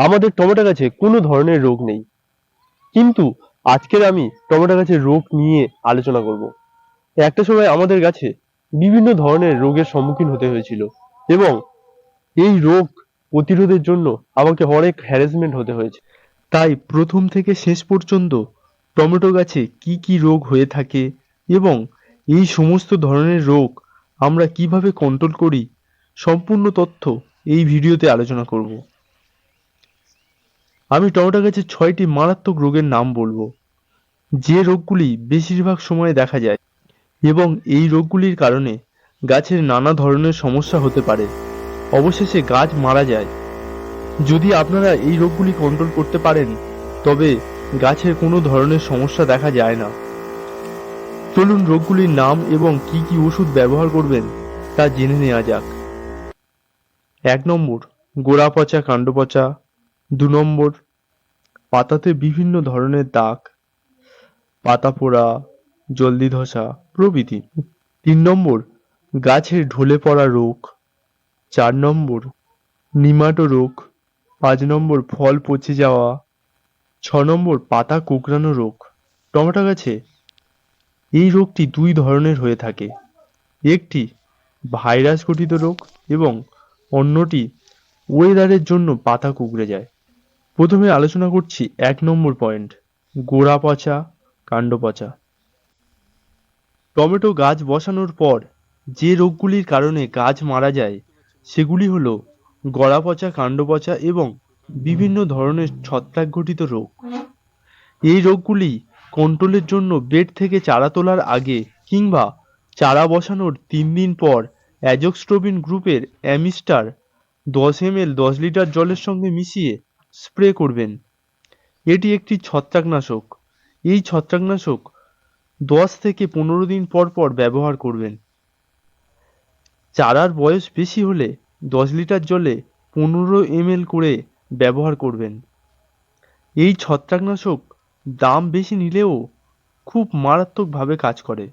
আমাদের টমেটো গাছে কোনো ধরনের রোগ নেই। কিন্তু আজকের আমি টমেটো গাছের রোগ নিয়ে আলোচনা করব। একটা সময় আমাদের গাছে বিভিন্ন ধরনের রোগের সম্মুখীন হতে হয়েছিল এবং এই রোগ প্রতিরোধের জন্য আমাকে অনেক হ্যারাসমেন্ট হতে হয়েছে। তাই প্রথম থেকে শেষ পর্যন্ত টমেটো গাছে কি কি রোগ হয়ে থাকে এবং এই সমস্ত ধরনের রোগ আমরা কীভাবে কন্ট্রোল করি, সম্পূর্ণ তথ্য এই ভিডিওতে আলোচনা করব। আমি টমেটো গাছের ছয়টি মারাত্মক রোগের নাম বলব। যে রোগগুলি বেশিরভাগ সময় দেখা যায় এবং এই রোগগুলির কারণে গাছের নানা ধরনের সমস্যা হতে পারে। অবশেষে গাছ মারা যায়। যদি আপনারা এই রোগগুলি কন্ট্রোল করতে পারেন, তবে গাছের কোনো ধরনের সমস্যা দেখা যায় না। চলুন রোগগুলির নাম এবং কি কি ওষুধ ব্যবহার করবেন তা জেনে নেওয়া যাক। এক নম্বর গোড়া পচা কাণ্ড পচা দু নম্বর, পাতাতে বিভিন্ন ধরনের দাগ পাতা পোড়া জলদি ধসা প্রভৃতি। তিন নম্বর, গাছের ঢলে পড়া রোগ। চার নম্বর, নিমাটো রোগ। পাঁচ নম্বর, ফল পচে যাওয়া। ছ নম্বর, পাতা কোঁকড়ানো রোগ। টমেটো গাছে এই রোগটি দুই ধরনের হয়ে থাকে। একটি ভাইরাস ঘটিত রোগ এবং অন্যটি ওয়েদারের জন্য পাতা কুকড়ে যায়। প্রথমে আলোচনা করছি এক নম্বর পয়েন্ট গোড়া পচা, কাণ্ড পচা। টমেটো গাছ বসানোর পর যে রোগগুলির কারণে গাছ মারা যায়, সেগুলি হলো গড়া পচা, কাণ্ড পচা এবং বিভিন্ন ধরনের ছত্রাক ঘটিত রোগ। এই রোগগুলি কন্ট্রোলের জন্য বেড থেকে চারা তোলার আগে কিংবা চারা বসানোর তিন দিন পর অ্যাজোক্সট্রোবিন গ্রুপের অ্যামিস্টার দশ এমএল দশ লিটার জলের সঙ্গে মিশিয়ে স্প্রে করবেন। এটি একটি ছত্রাকনাশক। এই ছত্রাকনাশক দশ থেকে পনেরো দিন পর পর ব্যবহার করবেন। চারার বয়স বেশি হলে দশ লিটার জলে পনেরো এমএল করে ব্যবহার করবেন। এই ছত্রাকনাশক দাম বেশি নিলেও খুব মারাত্মকভাবে কাজ করে।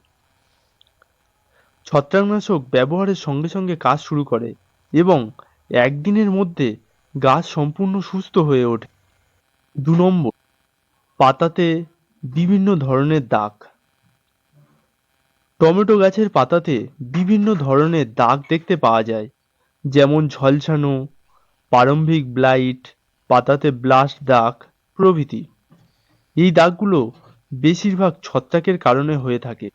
ছত্রাকনাশক ব্যবহারের সঙ্গে সঙ্গে কাজ শুরু করে এবং একদিনের মধ্যে গাছ সম্পূর্ণ সুস্থ হয়ে ওঠে। দু নম্বর, পাতাতে বিভিন্ন ধরনের দাগ। টমেটো গাছের পাতাতে বিভিন্ন ধরনের দাগ দেখতে পাওয়া যায়, যেমন ঝলসানো, প্রারম্ভিক ব্লাইট, পাতাতে ব্লাস্ট দাগ, প্রভৃতি। এই দাগগুলো বেশিরভাগ ছত্রাকের কারণে হয়ে থাকে।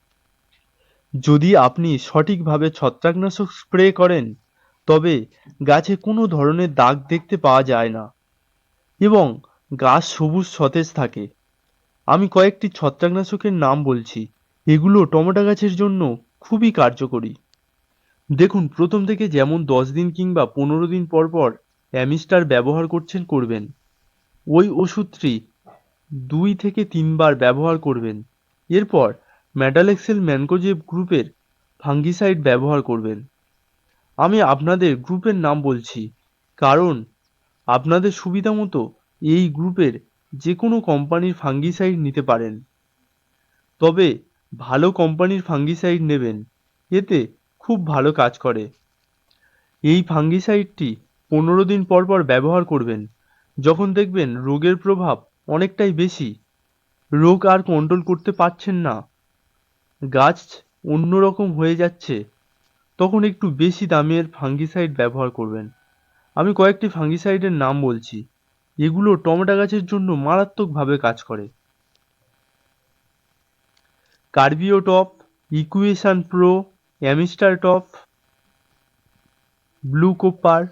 যদি আপনি সঠিকভাবে ছত্রাকনাশক স্প্রে করেন তবে গাছে কোনো ধরনের দাগ দেখতে পাওয়া যায় না এবং গাছ সবুজ সতেজ থাকে। আমি কয়েকটি ছত্রাকনাশকের নাম বলছি। এগুলো টমেটো গাছের জন্য খুবই কার্যকরী। দেখুন, প্রথম থেকে যেমন দশ দিন কিংবা পনেরো দিন পর পর অ্যামিস্টার ব্যবহার করছেন, করবেন। ওই ওষুধটি দুই থেকে তিনবার ব্যবহার করবেন। এরপর ম্যাডালেক্সেল ম্যানকোজেব গ্রুপের ফাঙ্গিসাইড ব্যবহার করবেন। আমি আপনাদের গ্রুপের নাম বলছি। কারণ আপনাদের সুবিধা মতো এই গ্রুপের যে কোনো কোম্পানির ফাঙ্গিসাইড নিতে পারেন। তবে ভালো কোম্পানির ফাঙ্গিসাইড নেবেন। এতে খুব ভালো কাজ করে। এই ফাঙ্গিসাইডটি পনেরো দিন পর পর ব্যবহার করবেন। যখন দেখবেন রোগের প্রভাব অনেকটাই বেশি। রোগ আর কন্ট্রোল করতে পারছেন না। গাছ অন্যরকম হয়ে যাচ্ছে। তখন একটু বেশি দামের ফাঙ্গিসাইড ব্যবহার করবেন। আমি কয়েকটি ফাঙ্গিসাইডের নাম বলছি। এগুলো টমেটো গাছের জন্য মারাত্মকভাবে কাজ করে। কার্বিও top equation pro, Amistar top, blue copper.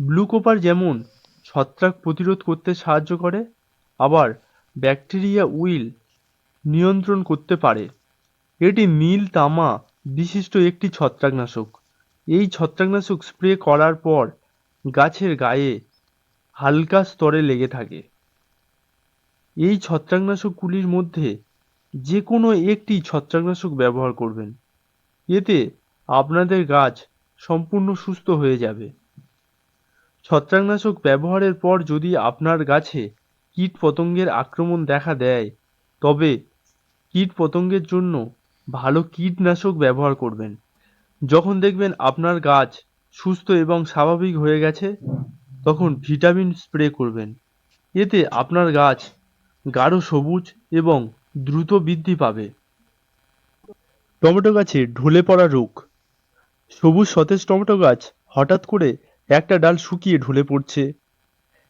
Blue copper যেমন ছত্রাক প্রতিরোধ করতে সাহায্য করে, আবার ব্যাকটেরিয়া উইল নিয়ন্ত্রণ করতে পারে। এটি নীল তামা বিশিষ্ট একটি ছত্রাকনাশক। এই ছত্রাকনাশক স্প্রে করার পর গাছের গায়ে হালকা স্তরে লেগে থাকে। এই ছত্রাকনাশকগুলির মধ্যে যে কোনো একটি ছত্রাকনাশক ব্যবহার করবেন। এতে আপনাদের গাছ সম্পূর্ণ সুস্থ হয়ে যাবে। ছত্রাকনাশক ব্যবহারের পর যদি আপনার গাছে কীট পতঙ্গের আক্রমণ দেখা দেয়, তবে কীট পতঙ্গের জন্য ভালো কীটনাশক ব্যবহার করবেন। যখন দেখবেন আপনার গাছ সুস্থ এবং স্বাভাবিক হয়ে গেছে, তখন ভিটামিন স্প্রে করবেন। এতে আপনার গাছ গাঢ় সবুজ এবং দ্রুত বৃদ্ধি পাবে। টমেটো গাছে ঢলে পড়া রোগ। সবুজ সতেজ টমেটো গাছ হঠাৎ করে একটা ডাল শুকিয়ে ঢলে পড়ছে।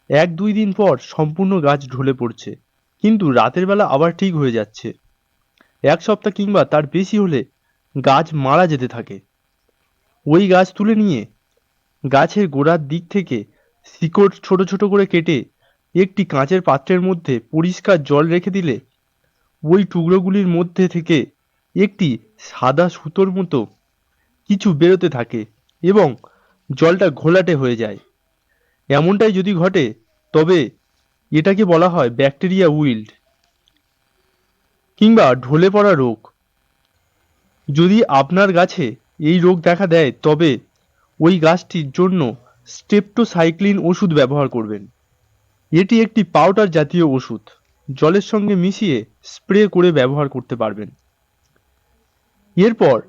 এক দুই দিন পর সম্পূর্ণ গাছ ঢলে পড়ছে। কিন্তু রাতের বেলা আবার ঠিক হয়ে যাচ্ছে। এক সপ্তাহ কিংবা তার বেশি হলে গাছ মারা যেতে থাকে। ওই গাছ তুলে নিয়ে গাছের গোড়ার দিক থেকে শিকড় ছোট ছোট করে কেটে একটি কাঁচের পাত্রের মধ্যে পরিষ্কার জল রেখে দিলে ওই টুকরোগুলির মধ্যে থেকে একটি সাদা সুতোর মতো কিছু বেরোতে থাকে এবং জলটা ঘোলাটে হয়ে যায়। এমনটাই যদি ঘটে, তবে এটাকে বলা হয় ব্যাকটেরিয়া উইল্ড। কিংবা ঢলে পড়া রোগ। যদি আপনার গাছে এই রোগ দেখা দেয়, তবে ওই গাছটির জন্য স্টেপটোসাইক্লিন ওষুধ ব্যবহার করবেন। এটি একটি পাউডার জাতীয় ওষুধ, জলের সঙ্গে মিশিয়ে স্প্রে করে ব্যবহার করতে পারবেন। এরপর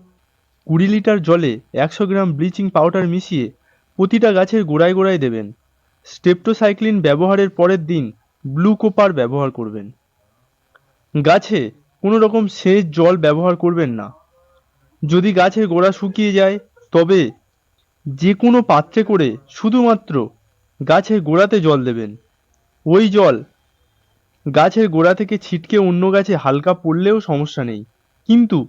কুড়ি লিটার জলে একশো গ্রাম ব্লিচিং পাউডার মিশিয়ে প্রতিটা গাছের গোড়ায় গোড়ায় দেবেন। স্টেপটোসাইক্লিন ব্যবহারের পরের দিন ব্লু কোপার ব্যবহার করবেন। গাছে কোনো রকম সেচ, জল ব্যবহার করবেন না। যদি গাছের গোড়া শুকিয়ে যায়, তবে যে কোনো পাত্রে করে শুধুমাত্র গাছের গোড়াতে জল দেবেন। ওই জল গাছের গোড়া থেকে ছিটকে অন্য গাছে হালকা পড়লেও সমস্যা নেই। কিন্তু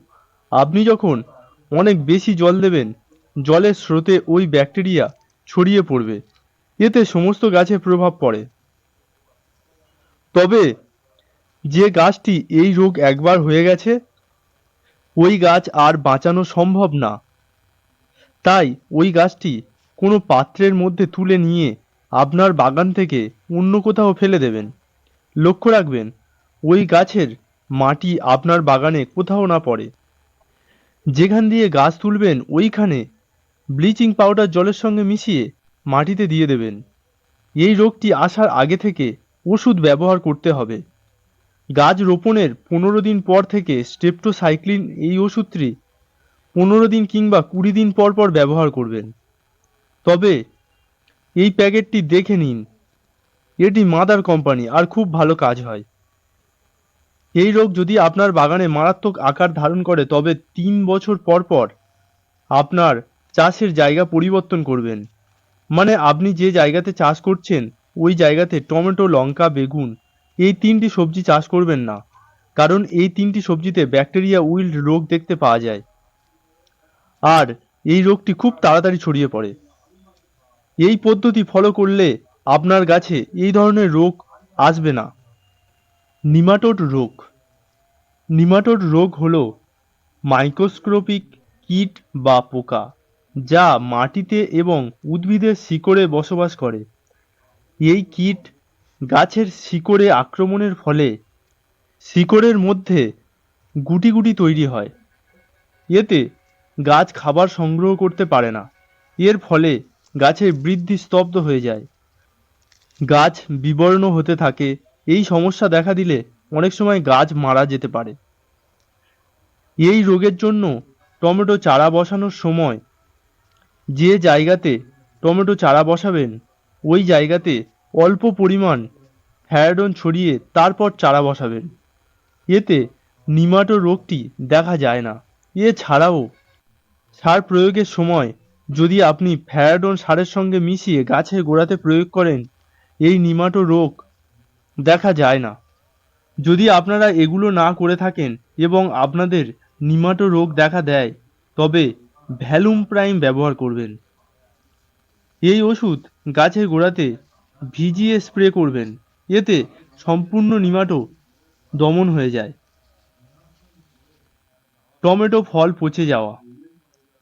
আপনি যখন অনেক বেশি জল দেবেন, জলের স্রোতে ওই ব্যাকটেরিয়া ছড়িয়ে পড়বে। এতে সমস্ত গাছে প্রভাব পড়ে। তবে যে গাছটি এই রোগ একবার হয়ে গেছে, ওই গাছ আর বাঁচানো সম্ভব না। তাই ওই গাছটি কোনো পাত্রের মধ্যে তুলে নিয়ে আপনার বাগান থেকে অন্য কোথাও ফেলে দেবেন। লক্ষ্য রাখবেন, ওই গাছের মাটি আপনার বাগানে কোথাও না পড়ে। যেখান দিয়ে গাছ তুলবেন, ওইখানে ব্লিচিং পাউডার জলের সঙ্গে মিশিয়ে মাটিতে দিয়ে দেবেন। এই রোগটি আসার আগে থেকে ওষুধ ব্যবহার করতে হবে। গাছ রোপণের পনেরো দিন পর থেকে স্টেপটোসাইক্লিন এই ওষুধটি পনেরো দিন কিংবা কুড়ি দিন পর পর ব্যবহার করবেন। তবে এই প্যাকেটটি দেখে নিন। এটি মাদার কোম্পানি আর খুব ভালো কাজ হয়। এই রোগ যদি আপনার বাগানে মারাত্মক আকার ধারণ করে, তবে তিন বছর পর পর আপনার চাষের জায়গা পরিবর্তন করবেন। মানে আপনি যে জায়গাতে চাষ করছেন, ওই জায়গাতে টমেটো, লঙ্কা, বেগুন এই তিনটি সবজি চাষ করবেন না, কারণ এই তিনটি সবজিতে ব্যাকটেরিয়া উইল্ড রোগ দেখতে পাওয়া যায়। আর এই রোগটি খুব তাড়াতাড়ি ছড়িয়ে পড়ে। এই পদ্ধতি ফলো করলে আপনার গাছে এই ধরনের রোগ আসবে না। নিমাটোড রোগ। নিমাটোড রোগ হলো মাইক্রোস্কোপিক কীট বা পোকা, যা মাটিতে এবং উদ্ভিদের শিকড়ে বসবাস করে। এই কীট গাছের শিকড়ে আক্রমণের ফলে শিকড়ের মধ্যে গুটি গুটি তৈরি হয়। এতে গাছ খাবার সংগ্রহ করতে পারে না। এর ফলে গাছের বৃদ্ধি স্তব্ধ হয়ে যায়। গাছ বিবর্ণ হতে থাকে। এই সমস্যা দেখা দিলে অনেক সময় গাছ মারা যেতে পারে। এই রোগের জন্য টমেটো চারা বসানোর সময় যে জায়গাতে টমেটো চারা বসাবেন, ওই জায়গাতে অল্প পরিমাণ ফ্যারাডন ছড়িয়ে তারপর চারা বসাবেন। এতে নিমাটো রোগটি দেখা যায় না। এছাড়াও সার প্রয়োগের সময় যদি আপনি ফ্যারাডন সারের সঙ্গে মিশিয়ে গাছের গোড়াতে প্রয়োগ করেন, এই নিমাটো রোগ দেখা যায় না। যদি আপনারা এগুলো না করে থাকেন এবং আপনাদের নিমাটো রোগ দেখা দেয়, তবে ভ্যালুম প্রাইম ব্যবহার করবেন। এই ওষুধ গাছের গোড়াতে ভিজিয়ে স্প্রে করবেন। এতে সম্পূর্ণ নিমাটো দমন হয়ে যায়। টমেটো ফল পচে যাওয়া।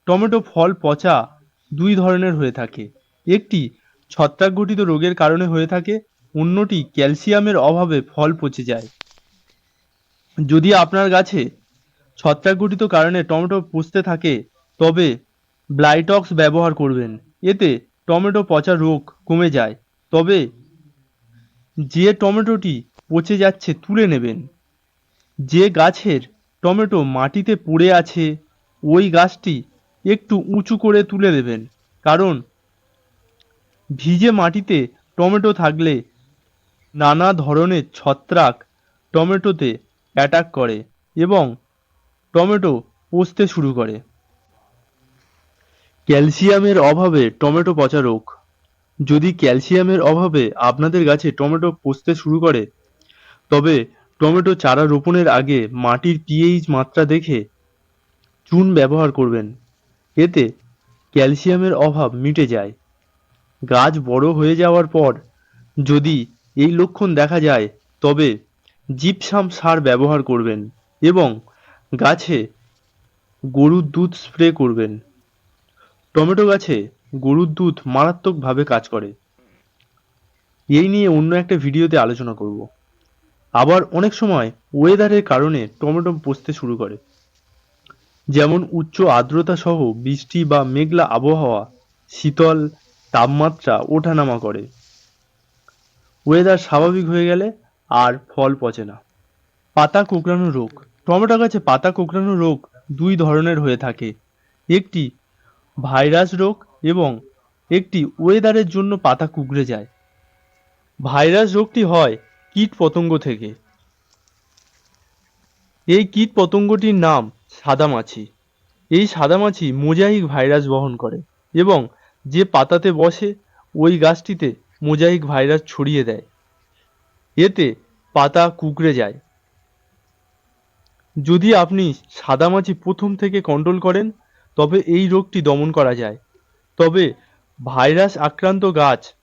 টমেটো ফল পচা দুই ধরনের হয়ে থাকে। একটি ছত্রাকঘটিত রোগের কারণে হয়ে থাকে, অন্যটি ক্যালসিয়ামের অভাবে ফল পচে যায়। যদি আপনার গাছে ছত্রাকঘটিত কারণে টমেটো পচতে থাকে, তবে ব্লাইটক্স ব্যবহার করবেন। এতে টমেটো পচা রোগ কমে যায়। তবে যে টমেটোটি পচে যাচ্ছে তুলে নেবেন। যে গাছের টমেটো মাটিতে পড়ে আছে, ওই গাছটি একটু উঁচু করে তুলে দেবেন। কারণ ভিজে মাটিতে টমেটো থাকলে নানা ধরনের ছত্রাক টমেটোতে অ্যাটাক করে এবং টমেটো পচতে শুরু করে। ক্যালসিয়ামের অভাবে টমেটো পচা রোগ। যদি ক্যালসিয়ামের অভাবে আপনাদের গাছে টমেটো পচতে শুরু করে, তবে টমেটো চারা রোপণের আগে মাটির পিএইচ মাত্রা দেখে চুন ব্যবহার করবেন। এতে ক্যালসিয়ামের অভাব মিটে যায়। গাছ বড় হয়ে যাওয়ার পর যদি এই লক্ষণ দেখা যায়, তবে জিপসাম সার ব্যবহার করবেন এবং গাছে গরুর দুধ স্প্রে করবেন। টমেটো গাছে গরুর দুধ মারাত্মকভাবে কাজ করে। এই নিয়ে অন্য একটা ভিডিওতে আলোচনা করব। আবার অনেক সময় ওয়েদারের কারণে টমেটো পচতে শুরু করে। যেমন উচ্চ আর্দ্রতা সহ বৃষ্টি বা মেঘলা আবহাওয়া, শীতল তাপমাত্রা ওঠানামা করে। ওয়েদার স্বাভাবিক হয়ে গেলে আর ফল পচে না। পাতা কুঁকড়ানো রোগ। টমেটো গাছে পাতা কুঁকড়ানো রোগ দুই ধরনের হয়ে থাকে। একটি ভাইরাস রোগ এবং একটি ওয়েদারের জন্য পাতা কুঁকড়ে যায়। ভাইরাস রোগটি হয় কীট পতঙ্গ থেকে। এই কীট পতঙ্গটির নাম সাদামাছি। এই সাদামাছি মোজাইক ভাইরাস বহন করে এবং যে পাতাতে বসে, ওই গাছটিতে মোজাইক ভাইরাস ছড়িয়ে দেয়। এতে পাতা কুঁকড়ে যায়। যদি আপনি সাদামাছি প্রথম থেকে কন্ট্রোল করেন, তবে এই রোগটি দমন করা যায়। তবে ভাইরাস আক্রান্ত গাছ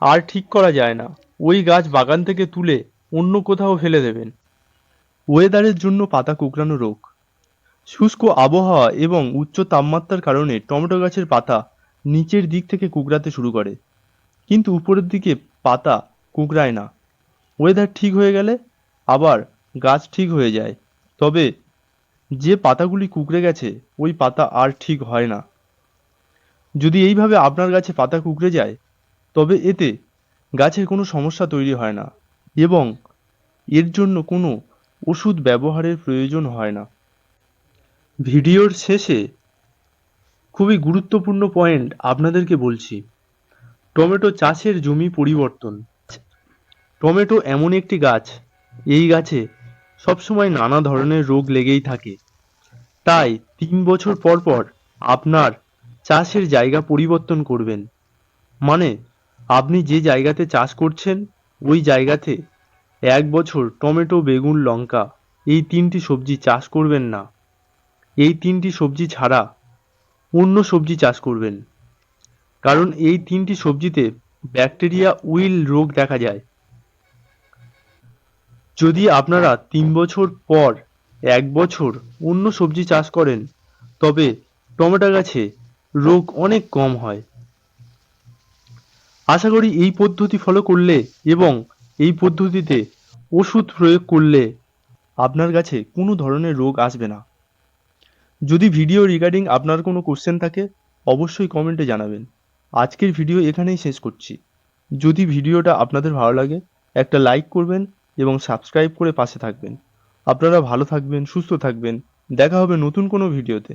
আর ঠিক করা যায় না। ওই গাছ বাগান থেকে তুলে অন্য কোথাও ফেলে দেবেন। ওয়েদারের জন্য পাতা কুঁকড়ানো রোগ, শুষ্ক আবহাওয়া এবং উচ্চ তাপমাত্রার কারণে টমেটো গাছের পাতা নিচের দিক থেকে কুঁকড়াতে শুরু করে। কিন্তু উপরের দিকে পাতা কুঁকড়ায় না। ওয়েদার ঠিক হয়ে গেলে আবার গাছ ঠিক হয়ে যায়। তবে যে পাতাগুলি কুঁকড়ে গেছে, ওই পাতা আর ঠিক হয় না। যদি এইভাবে আপনার গাছে পাতা কুঁকড়ে যায়, তবে এতে গাছের কোনো সমস্যা তৈরি হয় না এবং এর জন্য কোনো ওষুধ ব্যবহারের প্রয়োজন হয় না। ভিডিওর শেষে খুবই গুরুত্বপূর্ণ পয়েন্ট আপনাদেরকে বলছি। টমেটো চাষের জমি পরিবর্তন। টমেটো এমন একটি গাছ, এই গাছে সবসময় নানা ধরনের রোগ লেগেই থাকে। তাই তিন বছর পর পর আপনার চাষের জায়গা পরিবর্তন করবেন। মানে আপনি যে জায়গাতে চাষ করছেন, ওই জায়গাতে এক বছর টমেটো, বেগুন, লঙ্কা এই তিনটি সবজি চাষ করবেন না। এই তিনটি সবজি ছাড়া অন্য সবজি চাষ করবেন। কারণ এই তিনটি সবজিতে ব্যাকটেরিয়া, উইল রোগ দেখা যায়। যদি আপনারা তিন বছর পর এক বছর অন্য সবজি চাষ করেন, তবে টমেটো গাছে রোগ অনেক কম হয়। আশা করি এই পদ্ধতি ফলো করলে এবং এই পদ্ধতিতে ওষুধ প্রয়োগ করলে আপনার কাছে কোনো ধরনের রোগ আসবে না। যদি ভিডিও রিগার্ডিং আপনার কোনো কোশ্চেন থাকে, অবশ্যই কমেন্টে জানাবেন। আজকের ভিডিও এখানেই শেষ করছি। যদি ভিডিওটা আপনাদের ভালো লাগে, একটা লাইক করবেন এবং সাবস্ক্রাইব করে পাশে থাকবেন। আপনারা ভালো থাকবেন, সুস্থ থাকবেন। দেখা হবে নতুন কোনো ভিডিওতে